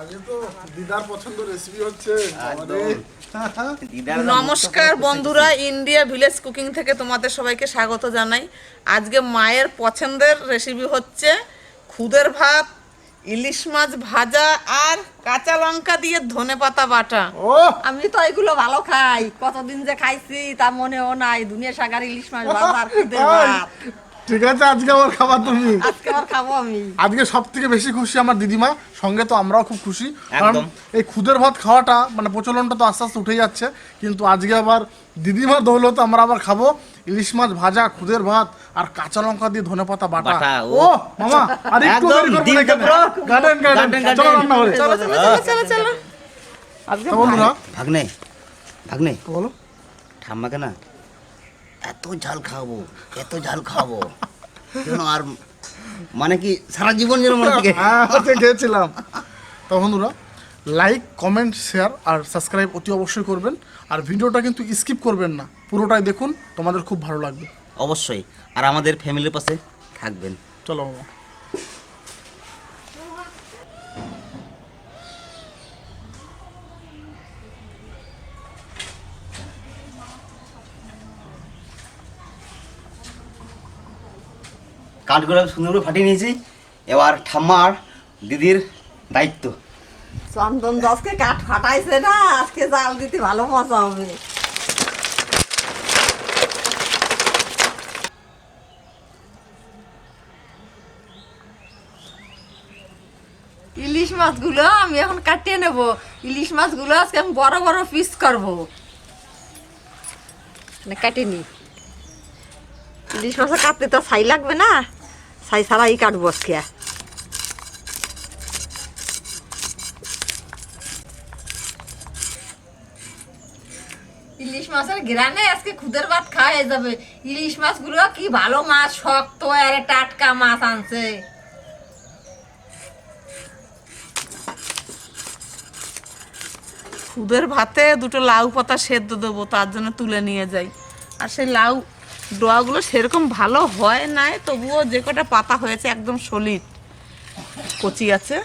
আগে তো দিদার পছন্দ রেসিপি হচ্ছে নমস্কার বন্ধুরা ইন্ডিয়া ভিলেজ কুকিং থেকে তোমাদের সবাইকে স্বাগত জানাই। আজকে মায়ের পছন্দের রেসিপি হচ্ছে খুদের ভাত ইলিশ মাছ ভাজা আর কাঁচা লঙ্কা দিয়ে ধনে পাতা বাটা। ও আমি তো এগুলো ভালো খাই। কতদিন যে খাইছি তা মনেও নাই। দুনিয়া সাগার ইলিশ মাছ ভাজা আর খুদের ভাত। ঠিক আছে আজকে আমার খাবার তুমি। আজকে আর খাব আমি। আজকে সব থেকে বেশি খুশি আমার দিদিমা সঙ্গে তো আমরাও খুব খুশি। কারণ এই খুদের ভাত খাওয়াটা মানে প্রচলনটা তো আস্তে আস্তে উঠে যাচ্ছে। কিন্তু আজকে আবার দিদিমার দৌলতে আমরা আবার খাব ইলিশ মাছ ভাজা খুদের ভাত আর কাঁচা লঙ্কা দিয়ে ধনে পাতা বাটা। ও। মামা আর একটু দেরি করব না গার্ডেন গার্ডেন চলো। রান্না করে চলো চলো চলো চলো চলো। আজকে বন্ধুরা ভাগ্নে ভাগ্নে। বলো। ঠাম্মাকে না এত ঝাল খাব এত ঝাল খাব কেন আর মানে কি সারা জীবন যেন মনে থাকে? হ্যাঁ ওটা খেয়েছিলাম তো বন্ধুরা লাইক কমেন্ট শেয়ার আর সাবস্ক্রাইব অতি অবশ্যই করবেন। আর ভিডিওটা কিন্তু স্কিপ করবেন না। পুরোটাই দেখুন তোমাদের খুব ভালো লাগবে। অবশ্যই। আর আমাদের ফ্যামিলির পাশে থাকবেন। চলো কাঠগুলো সুন্দর করে ফাটিয়ে নিয়েছি। এবার ঠাম্মা আর দিদির দায়িত্ব। চন্দন দশকে কাঠ ফাটাইছে না, আজকে জাল দিতে ভালো মজা হবে। ইলিশ মাছগুলো আমি এখন কাটিয়ে নেব। ইলিশ মাছগুলো আজকে আমি বড় বড় পিস করব। না কাটিয়ে নি ইলিশ মাছ কাটতে তো ছাই লাগবে না। ছাই ছাড়াই কাটবো আজকে ইলিশ মাছের গ্রানে আজকে খুদের ভাত খাওয়া যাবে। ইলিশ মাছগুলো কি ভালো মাছ শক্ত আর টাটকা মাছ আনছে। খুদের ভাতে দুটো লাউ পাতা সেদ্ধ দেবো তার জন্য তুলে নিয়ে যাই। আর সেই লাউ ডোয়াগুলো সেরকম ভালো হয় নাই, তবুও যে কটা পাতা হয়েছে একদম সলিড কচি আছে।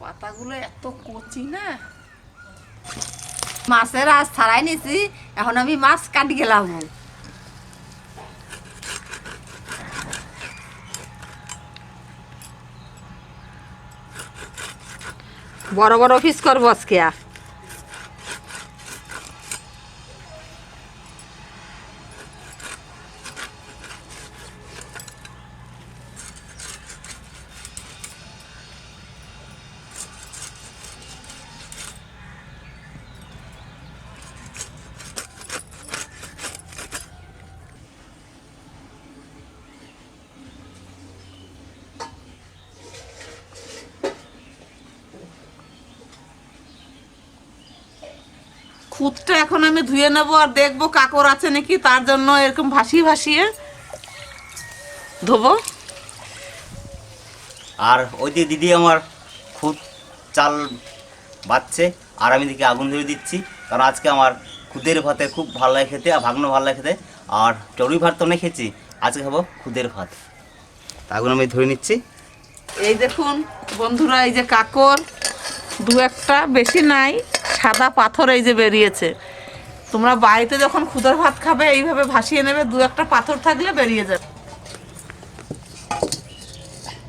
পাতাগুলো এত কচি না। মাছের আজ ছাড়াই নিছি, এখন আমি মাছ কাটি গেলাম বড় বড় অফিস করব আজকে খুদটা এখন আমি ধুয়ে নেব আর দেখব কাকর আছে নাকি তার জন্য এরকম ভাসিয়ে ভাসিয়ে ধোবো। আর ওই যে দিদি আমার খুব চাল বাচ্ছে আর আমি দিকে আগুন ধরে দিচ্ছি কারণ আজকে আমার খুদের ভাতে খুব ভালো লাগে খেতে আর ভাগ্ন ভালো লাগে খেতে আর চড়ুই ভাত তো অনেক খেয়েছি আজকে খাব খুদের ভাত। আগুন আমি ধরে নিচ্ছি। এই দেখুন বন্ধুরা এই যে কাকর দু একটা, বেশি নাই, সাদা পাথর এই যে বেরিয়েছে। তোমরা বাড়িতে যখন খুদের ভাত খাবে, এইভাবে ভাসিয়ে নেবে, দু একটা পাথর থাকলে বেরিয়ে যাবে।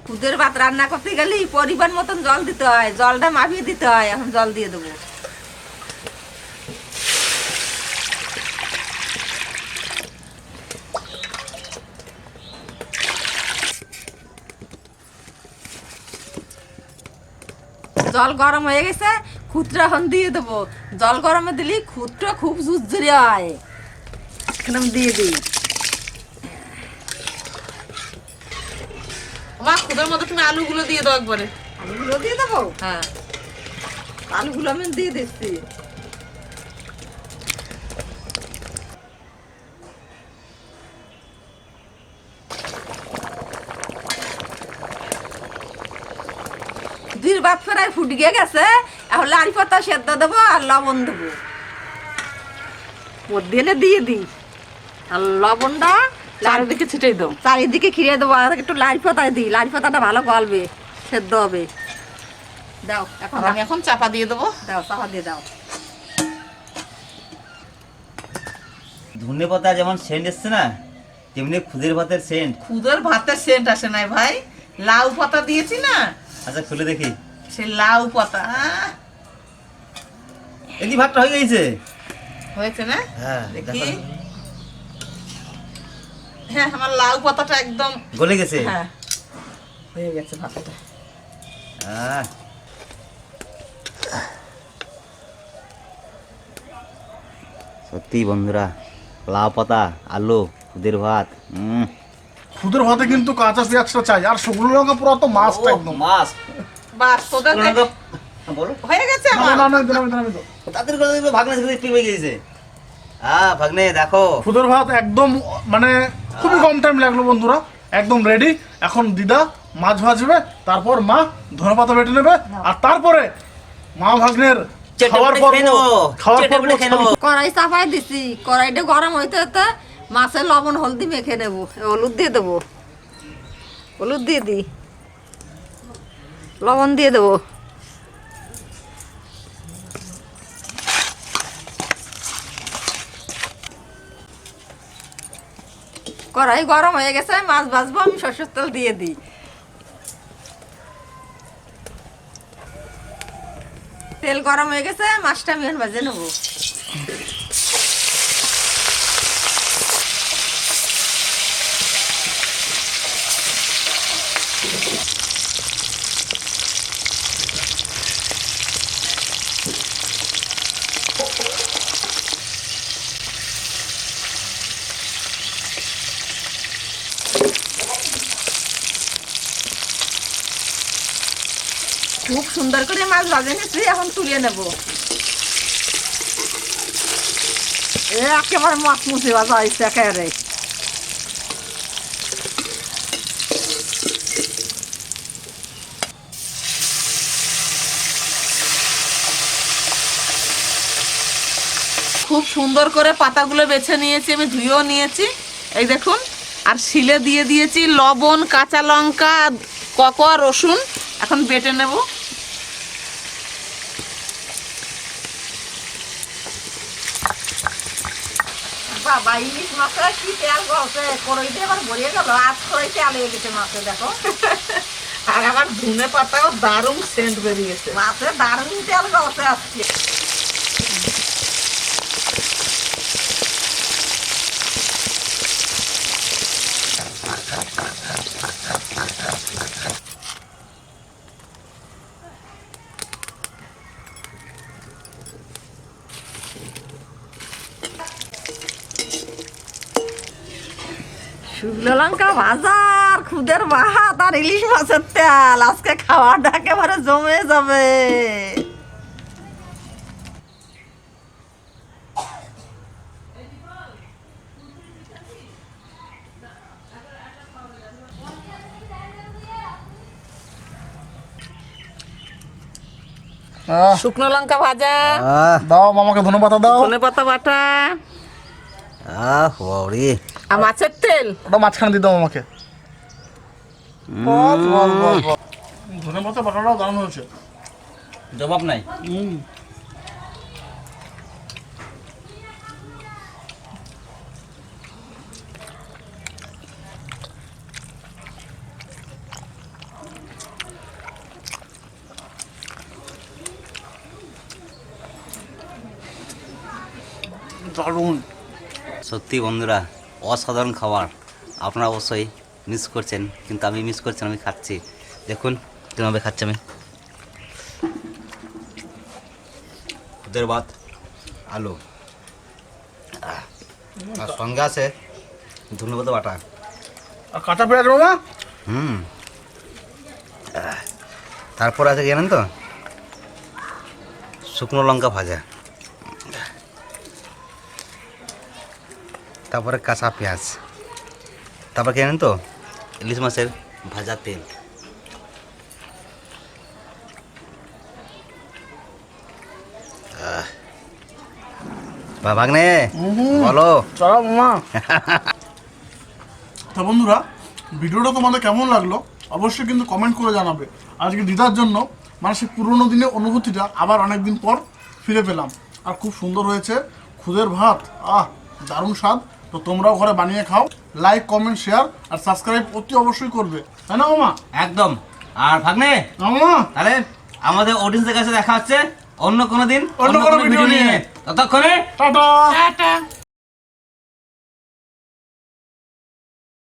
খুদের ভাত রান্না করতে গেলে পরিমাণ মতন জল দিতে হয়, জলটা মাফিয়ে দিতে হয়, এখন জল দিয়ে দেবো। জল গরম হয়ে গেছে খুদটা এখন দিয়ে দেবো। জল গরমে দিলি খুদটা খুব জুজুরি হয়। এখন দিয়ে দিই। আমার খুদের মধ্যে তুমি আলুগুলো দিয়ে দাও একবারে। আলুগুলো দিয়ে দেবো? হ্যাঁ। আলুগুলো আমি দিয়ে দিচ্ছি। দির ফুট গিয়ে গেছে। লাড়ি পাতা সেদ্ধ দেবো আর লবণ দেবো। মধ্যে দিয়ে দিই। আর লবণটা চারিদিকে ছিটাই দাও। চারিদিকে খিরে দেবো আর একটু লাল পাতায় দিই। লাল পাতাটা ভালো গলবে সেদ্ধ হবে। দাও এখন আমি এখন চাপা দিয়ে দেবো। দাও চাপা দিয়ে দাও। ধনে পাতা যেমন সেন্ট এসছে না তেমনি খুদের ভাতের সেন্ট। খুদের ভাতের সেন্ট আসে নাই ভাই। লাউ পাতা দিয়েছি না। আচ্ছা খুলে দেখি। সে লাউ পাতা। এই ভাতটা হয়ে গেছে? হয়েছে না? হ্যাঁ দেখি। হ্যাঁ আমার লাউ পাতাটা একদম গলে গেছে? হ্যাঁ হয়ে গেছে ভাতটা। সত্যি বন্ধুরা লাউ পাতা আলু খুদের ভাত খুদের ভাতে কিন্তু কাঁচা পেঁয়াজটা চাই আর শুকনো লঙ্কা পুরো তো মাছটা একদম। মাছ বাস তোদের বলো। হয়ে গেছে আমার। না, না, দিলাম, দিলাম, দিলাম। তাদের কথা দেখবে ভাগনে থেকে একটু হয়ে হ্যাঁ ভাগনে দেখো। খুদের ভাত একদম মানে খুবই কম টাইম লাগল বন্ধুরা। একদম রেডি এখন দিদা মাছ ভাজবে তারপর মা ধনে পাতা বেটে নেবে আর তারপরে মা ভাগ্নের খাওয়ার পর খাওয়ার পর পুটে খেয়ে নেব। কড়াই চাপাই দিছি। কড়াইটা গরম হইতে হইতে মাছের লবণ হলদি মেখে নেব। হলুদ দিয়ে দেবো। হলুদ দিয়ে দিই। লবণ দিয়ে দেবো। কড়াই গরম হয়ে গেছে, মাছ ভাজবো, আমি সরষের তেল দিয়ে দিই। তেল গরম হয়ে গেছে, মাছটা আমি ভেজে নেব খুব সুন্দর করে মাছ ভাজে নিচ্ছি এখন তুলে নেব। একেবারে মাছ মুছে ভাজা হয়েছে একেবারে। খুব সুন্দর করে পাতাগুলো বেছে নিয়েছি, আমি ধুয়েও নিয়েছি। এই দেখুন, আর শিলে দিয়ে দিয়েছি লবণ, কাঁচা লঙ্কা ককোয়া রসুন। এখন বেটে নেব। বাবা ইলিশ কি তেল গলছে? কড়াই দিয়ে আবার ভরিয়ে গেল আজ তেল হয়ে গেছে মাছে দেখো। আর আমার ধুনে পাতাও দারুণ সেন্ট বেরিয়েছে। মাছে দারুণ তেল গলছে আজকে। শুকনো লঙ্কা ভাজা খুদের ভাত আর ইলিশ মাছের তেল। আজকে খাওয়াটা একেবারে জমে যাবে। শুকনো লঙ্কা ভাজা। দাও মামাকে ধনে পাতা দাও। ধনে পাতা বাটা। আহ বাবারে আর মাছের তেল? ওটা মাঝখানে দিয়ে দাও আমাকে। ধনে বাটাটাও দারুণ হয়েছে। জবাব নাই। দারুণ। সত্যি বন্ধুরা অসাধারণ খাবার আপনারা অবশ্যই মিস করছেন কিন্তু আমি মিস করছি না, আমি খাচ্ছি। দেখুন কীভাবে খাচ্ছি আমি। খুদের ভাত আলু। আহ, আর সঙ্গে আছে ধন্যবাদ বাটা। আর কাঁচা পেঁয়াজ বাবা হুম। আহ, তারপর আছে জানেন তো? শুকনো লঙ্কা ভাজা। তারপরে কাঁচা পেঁয়াজ। তারপর কি জানেন তো? ইলিশ মাছের ভাজা তেল। বা ভাগ্নে বলো। চলো মামা। তা বন্ধুরা ভিডিওটা তোমাদের কেমন লাগল অবশ্যই কিন্তু কমেন্ট করে জানাবে। আজকে দিদার জন্য মানে সেই পুরোনো দিনের অনুভূতিটা আবার অনেকদিন পর ফিরে পেলাম। আর খুব সুন্দর হয়েছে। খুদের ভাত আহ দারুণ স্বাদ। তো তোমরাও ঘরে বানিয়ে খাও লাইক কমেন্ট শেয়ার আর সাবস্ক্রাইব অতি অবশ্যই করবে। তাই না মামা? একদম। আর ভাগ্নে? না মামা? তাহলে আমাদের অডিয়েন্সের কাছে দেখা হচ্ছে অন্য কোনো দিন অন্য কোনো ভিডিও নিয়ে। ততক্ষণে টাটা। টাটা।